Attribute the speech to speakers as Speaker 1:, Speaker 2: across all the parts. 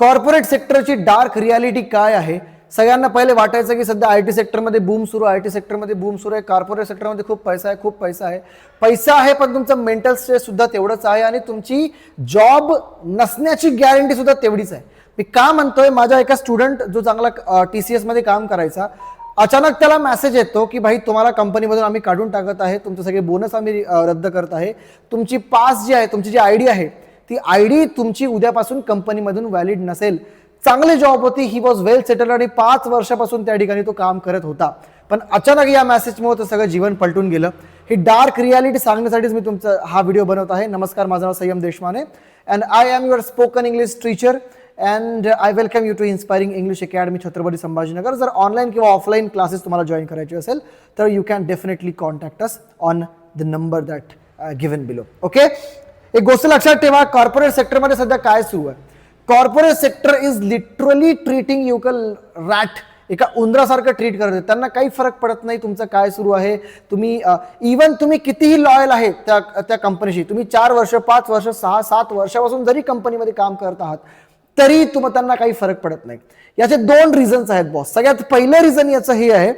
Speaker 1: Corporate सेक्टरची dark reality काय आहे? सगळ्यांना पहिले वाटायचं की सध्या आय टी सेक्टरमध्ये बूम सुरू आय टी सेक्टरमध्ये बूम सुरू आहे. कॉर्पोरेट सेक्टरमध्ये खूप पैसा आहे खूप पैसा आहे. पैसा आहे पण तुमचं मेंटल स्ट्रेस सुद्धा तेवढंच आहे आणि तुमची जॉब नसण्याची गॅरंटी सुद्धा तेवढीच आहे. मी का म्हणतोय माझ्या एका स्टुडंट जो चांगला टी सी एसमध्ये काम करायचा अचानक त्याला मेसेज येतो की भाई तुम्हाला कंपनीमधून आम्ही काढून टाकत आहे. तुमचे सगळे बोनस आम्ही रद्द करत आहे. तुमची पास जी आहे तुमची जी आय डी आहे ती आय डी तुमची उद्यापासून कंपनीमधून व्हॅलिड नसेल. चांगली जॉब होती ही वॉज वेल सेटल आणि पाच वर्षापासून त्या ठिकाणी तो काम करत होता. पण अचानक या मेसेजमुळे तो सगळं जीवन पलटून गेलं. ही डार्क रियालिटी सांगण्यासाठीच मी तुमचा हा व्हिडिओ बनवत आहे. नमस्कार माझं नाव Sanyam Deshmane. And I am your spoken English teacher and I welcome you to inspiring English academy Chhatrapati Sambhajinagar. जर ऑनलाईन किंवा ऑफलाईन क्लासेस तुम्हाला जॉईन करायचे असेल तर you can definitely contact us on the number that given below okay एक गोष्ट लक्षात ठेवा कॉर्पोरेट सेक्टरमध्ये सध्या काय सुरू आहे? Corporate sector is literally treating you rat एका उंदरासारखं ट्रीट करत त्यांना काही फरक पडत नाही तुमचं काय सुरू आहे. तुम्ही इवन तुम्ही कितीही लॉयल आहे त्या त्या कंपनीशी तुम्ही चार वर्ष पाच वर्ष सहा सात वर्षापासून जरी कंपनीमध्ये काम करत आहात तरी तुम त्यांना काही फरक पडत नाही. याचे दोन रिझन्स आहेत बॉस सगळ्यात पहिलं रिझन याचं हे आहे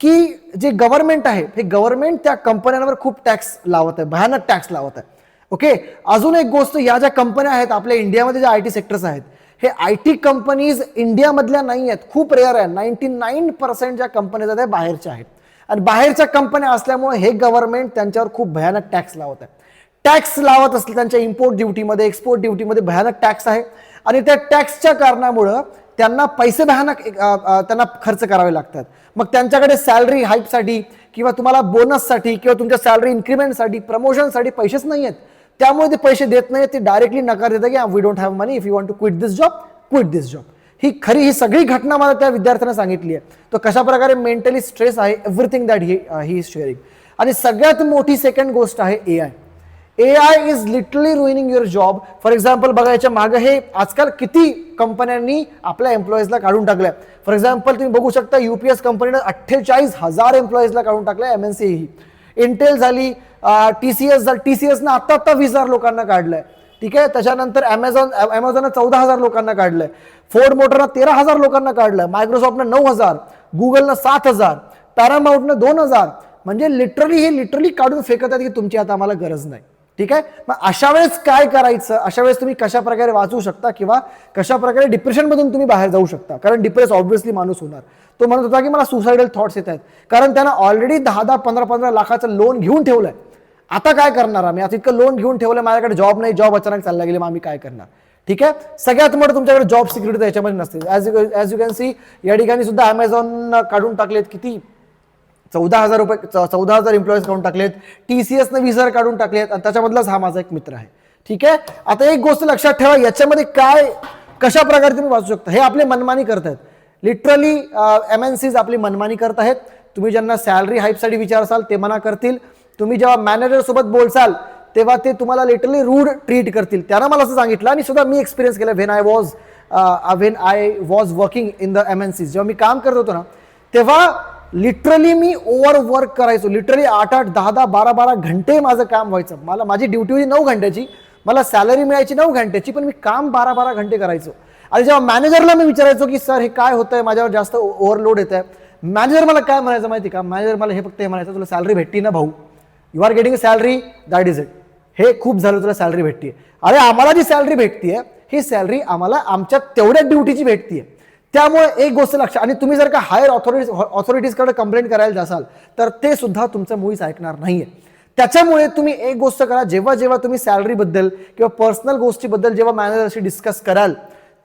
Speaker 1: की जे गव्हर्नमेंट आहे हे गव्हर्नमेंट त्या कंपन्यांवर खूप टॅक्स लावत आहे भयानक टॅक्स लावत आहे. ओके? अजून एक गोष्ट या ज्या कंपन्या आहेत आपल्या इंडियामध्ये ज्या आय टी सेक्टर्स आहेत हे आय टी कंपनीज इंडियामधल्या नाही आहेत. खूप रेअर आहे. नाईन्टी नाईन पर्सेंट ज्या कंपनीज आहेत त्या बाहेरच्या आहेत. आणि बाहेरच्या कंपन्या असल्यामुळे हे गव्हर्नमेंट त्यांच्यावर खूप भयानक टॅक्स लावत आहे. टॅक्स लावत असले त्यांच्या इम्पोर्ट ड्युटीमध्ये एक्सपोर्ट ड्युटीमध्ये भयानक टॅक्स आहे. आणि त्या टॅक्सच्या कारणामुळं त्यांना पैसे भयानक त्यांना खर्च करावे लागतात. मग त्यांच्याकडे सॅलरी हाईपसाठी किंवा तुम्हाला बोनससाठी किंवा तुमच्या सॅलरी इन्क्रीमेंटसाठी प्रमोशनसाठी पैसेच नाही आहेत. त्यामुळे ते पैसे देत नाही ते डायरेक्टली नकार देतात की we don't have money if you want to quit this job quit this job ही खरी ही सगळी घटना मला त्या विद्यार्थ्यांना सांगितली आहे. तो कशा प्रकारे मेंटली स्ट्रेस आहे everything that he he is sharing आणि सगळ्यात मोठी सेकंड गोष्ट आहे A I A I is literally ruining your job for example बघा याच्या मागे हे आजकाल किती कंपन्यांनी आपल्या एम्प्लॉईजला काढून टाकलंय. फॉर एक्झाम्पल तुम्ही बघू शकता युपीएस कंपनीनं अठ्ठेचाळीस हजार एम्प्लॉईजला काढून टाकलंय एम एन सी ही. इंटेल झाली T C S T C एसनं आत्ता आत्ता वीस हजार लोकांना काढलंय. ठीक आहे? त्याच्यानंतर अमेझॉन ॲमेझॉननं चौदा हजार लोकांना काढलंय. फोर्ड मोटरनं तेरा हजार लोकांना काढलंय. मायक्रोसॉफ्टनं नऊ हजार. गुगलनं सात हजार. पॅरामाऊंटनं दोन हजार. म्हणजे लिटरली हे लिटरली काढून फेकत आहेत की तुमची आता आम्हाला गरज नाही. ठीक आहे? मग अशा वेळेस काय करायचं? अशा वेळेस तुम्ही कशा प्रकारे वाचू शकता किंवा कशा प्रकारे डिप्रेशनमधून तुम्ही बाहेर जाऊ शकता? कारण डिप्रेस ऑब्व्हियसली माणूस होणार. तो म्हणत होता की मला सुसायडल थॉट्स येत आहेत. कारण त्यानं ऑलरेडी दहा दहा पंधरा पंधरा लाखाचं लोन घेऊन ठेवलं आहे आता काय करणार आम्ही? आता इतकं लोन घेऊन ठेवलं माझ्याकडे जॉब नाही जॉब अचानक चालला गेले मग आम्ही काय करणार? ठीक आहे? सगळ्यात मोठं तुमच्याकडे जॉब सिक्युरिटी याच्यामध्ये नसते. As you as you can see या ठिकाणी सुद्धा अमेझॉन काढून टाकलेत किती? चौदा हजार रुपये चौदा हजार एम्प्लॉईज काढून टाकलेत. टी सी एसनं वीस हजार काढून टाकलेत. आणि त्याच्यामधलाच हा माझा एक मित्र आहे. ठीक आहे? आता एक गोष्ट लक्षात ठेवा याच्यामध्ये काय कशा प्रकारे तुम्ही वाचू शकता? हे आपले मनमानी करत आहेत. लिटरली एम एन सीज आपली मनमानी करत आहेत. तुम्ही ज्यांना सॅलरी हाईपसाठी विचारसाल ते मना करतील. तुम्ही जेव्हा मॅनेजरसोबत बोलसाल तेव्हा ते तुम्हाला लिटरली रूड ट्रीट करतील. त्यांना मला असं सांगितलं आणि सुद्धा मी एक्सपिरियन्स केलं. When I was when I was working in the M N Cs जेव्हा मी काम करत होतो ना तेव्हा लिटरली मी ओव्हर वर्क करायचो. लिटरली आठ आठ दहा दहा बारा बारा घंटे माझं काम व्हायचं. मला माझी ड्युटी होती नऊ घंट्याची. मला सॅलरी मिळायची नऊ घंट्याची पण मी काम बारा बारा घंटे करायचो. आणि जेव्हा मॅनेजरला मी विचारायचो की सर हे काय होतं आहे माझ्यावर जास्त ओव्हरलोड येत आहे मॅनेजर मला काय म्हणायचं माहिती का? मॅनेजर मला हे फक्त हे म्हणायचं तुला सॅलरी भेटती ना भाऊ? You are getting salary that is it हे खूप झालं तुला सॅलरी भेटते अरे आम्हाला जी सॅलरी भेटतीये ही सॅलरी आम्हाला आमच्या तेवढ्या ड्युटीची भेटतीये. त्यामुळे एक गोष्ट लक्षात आणि तुम्ही जर का हायर ऑथॉरिटीज ऑथॉरिटीजकडे कंप्लेंट करायला जासाल तर ते सुद्धा तुमचं मुळीच ऐकणार नाहीये. त्याच्यामुळे तुम्ही एक गोष्ट करा जेव्हा जेव्हा तुम्ही सॅलरीबद्दल किंवा पर्सनल गोष्टीबद्दल जेव्हा मॅनेजरशी डिस्कस कराल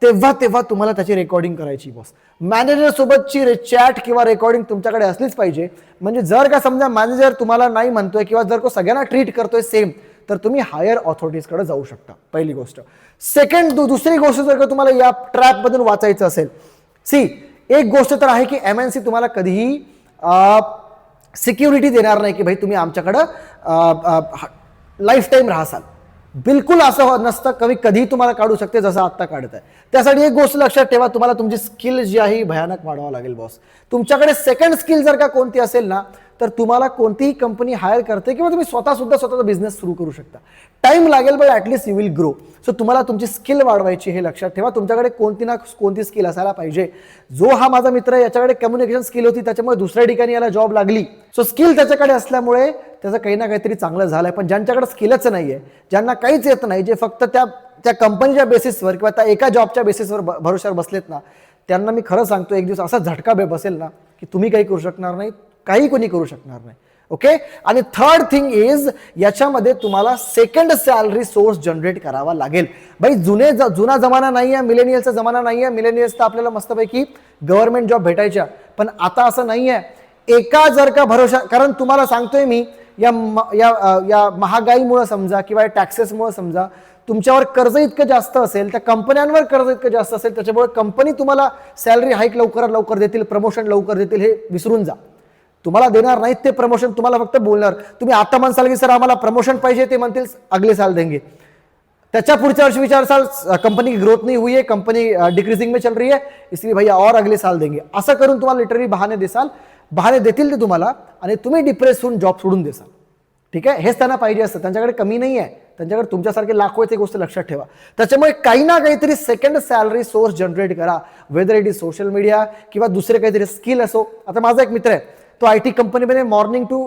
Speaker 1: तेव्हा तेव्हा तुम्हाला त्याची रेकॉर्डिंग करायची बॉस मॅनेजरसोबतची रे चॅट किंवा रेकॉर्डिंग तुमच्याकडे असलीच पाहिजे. म्हणजे जर का समजा मॅनेजर तुम्हाला नाही म्हणतोय किंवा जर को सगळ्यांना ट्रीट करतोय सेम तर तुम्ही हायर ऑथॉरिटीजकडे जाऊ शकता पहिली गोष्ट. सेकंड दुसरी गोष्ट जर का तुम्हाला या ट्रॅपमधून वाचायचं असेल. सी एक गोष्ट तर आहे की एम एन सी तुम्हाला कधीही सिक्युरिटी देणार नाही की भाई तुम्ही आमच्याकडं लाईफ टाईम राहसाल. बिलकुल असं हो- नसतं. कवी कधीही तुम्हाला काढू शकते जसं आत्ता काढत आहे त्यासाठी एक गोष्ट लक्षात ठेवा तुम्हाला तुमची स्किल जी आहे भयानक वाढवावं लागेल बॉस तुमच्याकडे सेकंड स्किल जर का कोणती असेल ना तर तुम्हाला कोणतीही कंपनी हायर करते किंवा तुम्ही स्वतःसुद्धा स्वतःचा बिझनेस सुरू करू शकता. टाईम लागेल but at least you will grow so तुम्हाला तुमची स्किल वाढवायची हे लक्षात ठेवा. तुमच्याकडे कोणती ना कोणती स्किल असायला पाहिजे. जो हा माझा मित्र आहे याच्याकडे कम्युनिकेशन स्किल होती त्याच्यामुळे दुसऱ्या ठिकाणी याला जॉब लागली. सो स्किल त्याच्याकडे असल्यामुळे त्याचं काही ना काहीतरी चांगलं झालं आहे पण ज्यांच्याकडे स्किलच नाही आहे ज्यांना काहीच येत नाही जे फक्त त्या त्या कंपनीच्या बेसिसवर किंवा त्या एका जॉबच्या बेसिसवर ब- भरोश्यावर बसलेत ना त्यांना मी खरं सांगतो एक दिवस असा झटका बे बसेल ना की तुम्ही काही करू शकणार नाही काही कोणी करू शकणार नाही. ओके आणि थर्ड थिंग इज याच्यामध्ये तुम्हाला सेकंड सॅलरी सोर्स जनरेट करावा लागेल. भाई जुने ज- जुना जमाना नाही आहे मिलेनियलचा जमाना नाही आहे मिलेनियल्स तर आपल्याला मस्तपैकी गव्हर्नमेंट जॉब भेटायच्या. पण आता असं नाही आहे. एका जर का भरोशा कारण तुम्हाला सांगतोय मी या या या महागाईमुळं समजा किंवा या टॅक्सेसमुळं समजा तुमच्यावर कर्ज इतकं जास्त असेल त्या कंपन्यांवर कर्ज इतकं जास्त असेल त्याच्यामुळे कंपनी तुम्हाला सॅलरी हाईक लवकरात लवकर देतील प्रमोशन लवकर देतील हे विसरून जा. तुम्हाला देणार नाहीत ते प्रमोशन तुम्हाला फक्त बोलणार. तुम्ही आता म्हणसाल की सर आम्हाला प्रमोशन पाहिजे ते म्हणतील अगले साल देंगे. त्याच्या पुढच्या वर्षी विचार साल कंपनी की ग्रोथ नहीं हुई है कंपनी डिक्रीजिंग में चल रही है इसलिए भैया और अगले साल देंगे. असं करून तुम्हाला लिटरली बहाने देसाल. बहाने देतील ते तुम्हाला आणि तुम्ही डिप्रेस होऊन जॉब सोडून देसाल. ठीक आहे? हेच त्यांना पाहिजे असतं. त्यांच्याकडे कमी नाही आहे. त्यांच्याकडे तुमच्यासारखे लाखो आहेत गोष्ट लक्षात ठेवा. त्याच्यामुळे काही ना काहीतरी सेकंड सॅलरी सोर्स जनरेट करा. Whether it is social media किंवा दुसरे काहीतरी स्किल असो. आता माझा एक मित्र आहे. तो आय टी कंपनीमध्ये मॉर्निंग टू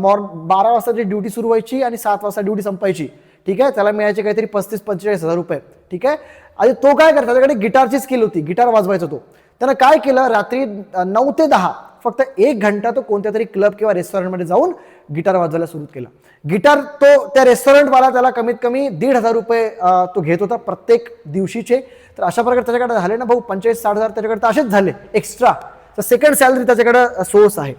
Speaker 1: मॉर्न बारा वाजताची ड्युटी सुरू व्हायची आणि सात वाजता ड्युटी संपायची. ठीक आहे? त्याला मिळायचे काहीतरी पस्तीस पंचेचाळीस हजार रुपये. ठीक आहे? आणि तो काय करता? त्याच्याकडे गिटारची स्किल होती. गिटार वाजवायचा तो. त्यानं काय केलं? रात्री नऊ ते दहा फक्त एक घंटा तो कोणत्या तरी क्लब किंवा रेस्टॉरंटमध्ये जाऊन गिटार वाजवायला सुरू केला. गिटार तो त्या रेस्टॉरंटवाला त्याला कमीत कमी दीड हजार रुपये तो घेत होता प्रत्येक दिवशीचे. तर अशा प्रकारे त्याच्याकडे झाले ना भाऊ पंचेचाळीस साठ हजार त्याच्याकडे तर असेच झाले. एक्स्ट्रा तर सेकंड सॅलरी त्याच्याकडं सोर्स आहे.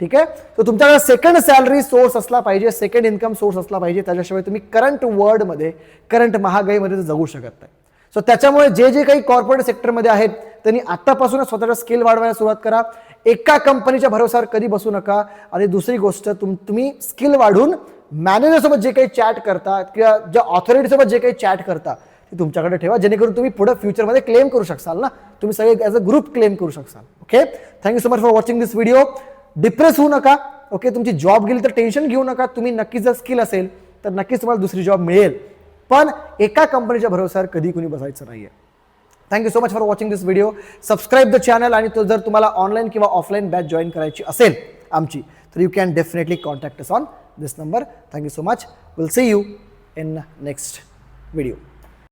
Speaker 1: ठीक आहे? तर तुमच्याकडे सेकंड सॅलरी सोर्स असला पाहिजे सेकंड इन्कम सोर्स असला पाहिजे त्याच्याशिवाय तुम्ही करंट वर्ल्डमध्ये करंट महागाईमध्ये तर जगू शकत नाही. सो त्याच्यामुळे जे जे काही कॉर्पोरेट सेक्टरमध्ये आहेत त्यांनी आत्तापासूनच स्वतःचा स्किल वाढवायला सुरुवात करा. एका कंपनीच्या भरोसावर कधी बसू नका. आणि दुसरी गोष्ट तुम तुम्ही स्किल वाढून मॅनेजरसोबत जे काही चॅट करता किंवा ज्या ऑथॉरिटीसोबत जे काही चॅट करता ते तुमच्याकडे ठेवा जेणेकरून तुम्ही पुढे फ्युचरमध्ये क्लेम करू शकाल ना? तुम्ही सगळे ॲज अ ग्रुप क्लेम करू शकाल okay thank you so much for watching this video depress होऊ नका. ओके तुमची जॉब गेली तर टेन्शन घेऊ नका. तुम्ही नक्कीच जर स्किल असेल तर नक्कीच तुम्हाला दुसरी जॉब मिळेल. पण एका कंपनीच्या भरोश्यावर कधी कुणी बसायचं नाही आहे thank you so much for watching this video subscribe the channel आणि तो जर तुम्हाला ऑनलाईन किंवा ऑफलाईन बॅच जॉईन करायची असेल आमची तर you can definitely contact us on this number thank you so much will see you in next video